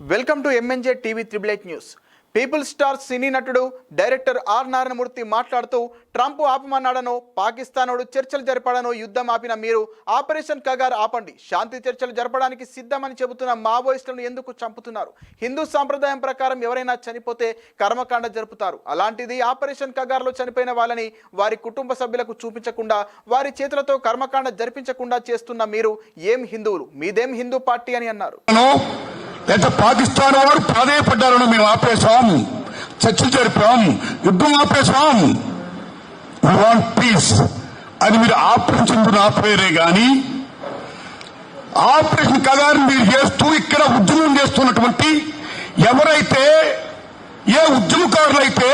Welcome to MNJ TV triple eight news people star cine నటుడు director are Narayanamurthy మాట్లాడుతూ Trump ఆపమన్నాడనో పాకిస్తానోడు చర్చలు జరపడనో యుద్ధం ఆపిన మీరు ఆపరేషన్ కగార్ ఆపండి. శాంతి చర్చలు జరపడానికి సిద్ధమని చెబుతున్న మావోయిస్టులను ఎందుకు చంపుతున్నారు? హిందూ సాంప్రదాయం ప్రకారం ఎవరైనా చనిపోతే కర్మకాండ జరుపుతారు. అలాంటిది ఆపరేషన్ కగార్లో చనిపోయిన వాళ్ళని వారి కుటుంబ సభ్యులకు చూపించకుండా వారి చేతులతో కర్మకాండ జరిపించకుండా చేస్తున్న మీరు ఏం హిందువులు? మీదేం హిందూ పార్టీ అని అన్నారు? లేదా పాకిస్తాన్ వారు ప్రాధాయపడ్డారని మేము ఆపేశాం చర్చలు జరిపాం యుద్ధం ఆపేశాం వాంట్ పీస్ అని మీరు ఆపరేషన్ ఆపేరే గాని ఆపరేషన్ కగారు మీరు చేస్తూ ఇక్కడ ఉద్యమం చేస్తున్నటువంటి ఎవరైతే ఏ ఉద్యమకారులైతే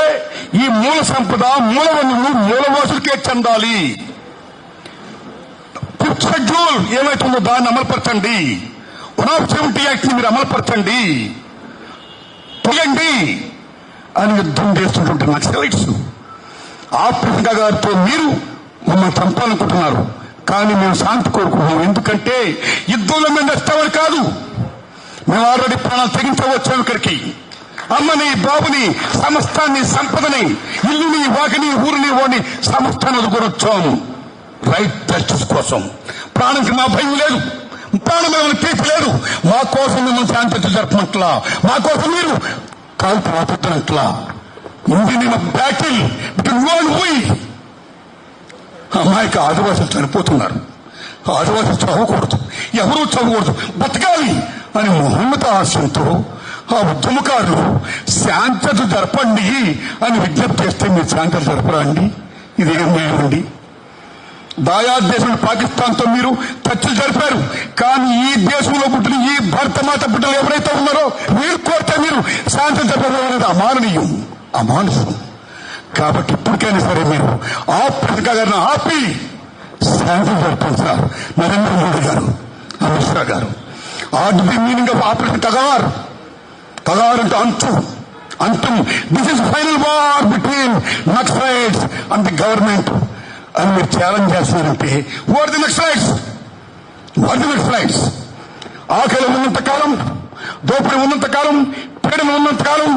ఈ మూల సంపద మూల వనరులు మూలవాసులకే చెందాలి. ఫిఫ్త్ షెడ్యూల్ ఏమైతుందో దాన్ని అమలుపరచండి. వన్ యాక్ట్ మీరు అమలుపరచండి. తీయండి అని యుద్ధం చేస్తున్నటువంటి నక్సలైట్స్ ఆఫ్రికా గారితో మీరు మమ్మల్ని చంపాలనుకుంటున్నారు. కానీ మేము శాంతి కోరుకుంటున్నాం. ఎందుకంటే యుద్ధంలో మేము నష్టవారు కాదు. మేము ఆల్రెడీ ప్రాణాలు తెగించవచ్చాము ఇక్కడికి. అమ్మని బాబుని సమస్తాన్ని సంపదని ఇల్లుని వాకిని ఊరిని ఓని సమస్తాన్ని వదుకొనొచ్చాము రైట్ జస్టిస్ కోసం. ప్రాణంకి మా భయం లేదు. ప్రాణం మిమ్మల్ని తీర్చలేదు మా కోసం మిమ్మల్ని శాంతి జరపనట్లా మా కోసం మీరు కాల్పు ఇది ఇండియన్ బ్యాటిల్ బిట్వీన్ పోయి అండ్ అమాయక ఆదివాసులు చనిపోతున్నారు. ఆదివాసులు చదవకూడదు. ఎవరూ చదవకూడదు. బతకాలి అని మహోన్నత ఆశయంతో ఆ ఉద్యమకారులు శాంతత జరపండి అని విజ్ఞప్తి చేస్తే మీరు శాంతత జరపరండి ఇది ఏం అండి? దేశం పాకిస్తాన్తో మీరు చర్చలు జరిపారు. కానీ ఈ దేశంలో పుట్టిన ఈ భర్త మాత బిడ్డలు ఎవరైతే ఉన్నారో మీరు కోరితే మీరు శాంతం చెప్పడం అనేది అమాననీయం. అమానుషం కాబట్టి ఇప్పటికైనా సరే మీరు ఆ పథకా ఆపి శాంతం జరపండి సార్. నరేంద్ర మోడీ గారు అమిత్ షా గారు. Are the meaning of operation Kagar Kagar అంటే అంచు. అంతం this is final war between Naxalites and the government అని మీరు ఛాలెంజ్ చేస్తున్నారంటే what the next Naxalites what the next Naxalites ఆకలి ఉన్నంత కాలం దోపిడి ఉన్నంత కాలం పీడన ఉన్నంత కాలం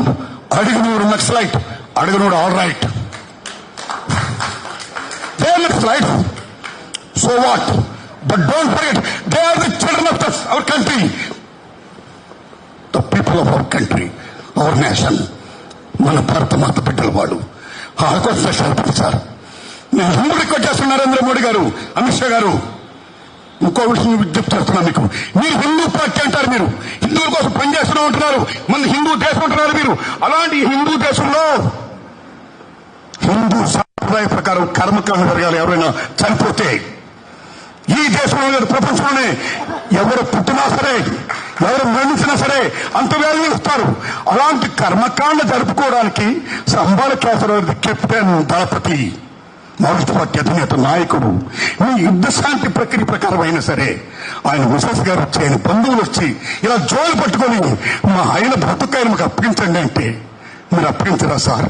అడిగినోడు Naxalite అడిగినోడు all right they next Naxalite so what but don't forget they are the children of our country the people of our country our nation మన భారత మాత బిడ్డల వాడు. ఆకోసం సార్. నేను హిందూ రిక్వెస్ట్ నరేంద్ర మోడీ గారు అమిత్ షా గారు. ఇంకో విషయం విజ్ఞప్తి చేస్తున్నాను మీకు. మీరు హిందూ పార్టీ అంటారు మీరు. హిందువుల కోసం పనిచేస్తూనే ఉంటున్నారు. మన హిందూ దేశం అంటున్నారు మీరు. అలాంటి హిందూ దేశంలో హిందూ సాంప్రదాయ ప్రకారం కర్మకాండ జరగాలి ఎవరైనా చనిపోతే. ఈ దేశంలో లేదు ప్రపంచంలోనే. ఎవరు పుట్టినా సరే ఎవరు మరణించినా సరే అంత వేలు ఇస్తారు అలాంటి కర్మకాండ జరుపుకోవడానికి సంబాల కేసరావు కెప్టెన్ దళపతి. మావోయిస్ట్ అధినేత నాయకుడు. మీ యుద్ధ శాంతి ప్రక్రియ ప్రకారం అయినా సరే ఆయన విశ్వాస గారు వచ్చి ఆయన బంధువులు వచ్చి ఇలా జోలు పట్టుకొని మా ఆయన బ్రతుకాయలు మాకు అప్పగించండి అంటే మీరు అప్పగించరా సార్?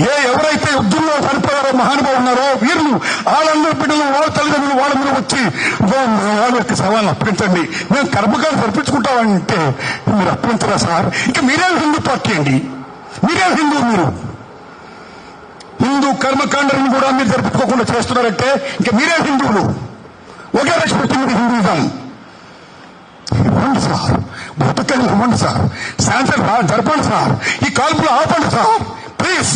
ఏ ఎవరైతే యుద్ధంలో చనిపోయారో మహానుభావులు ఉన్నారో వీరు వాళ్ళందరి బిడ్డలు వాళ్ళ తల్లిదండ్రులు వాళ్ళ మీద వచ్చి వాళ్ళకి మా వాళ్ళ యొక్క అప్పగించండి. మేము కర్మకాలు జరిపించుకుంటామంటే మీరు అప్పగించరా సార్? ఇంకా మీరే హిందూ పార్టీ అండి. మీరే హిందూ మీరు. హిందూ కర్మకాండలను కూడా మీరు జరుపుకోకుండా చేస్తున్నారంటే ఇంకా మీరే హిందువులు. Okay respecting Hinduism. సార్ బతుకలు ఇవ్వండి సార్. శాంసర్ జరపండి సార్. ఈ కాల్పులు ఆపండి సార్. ప్లీజ్.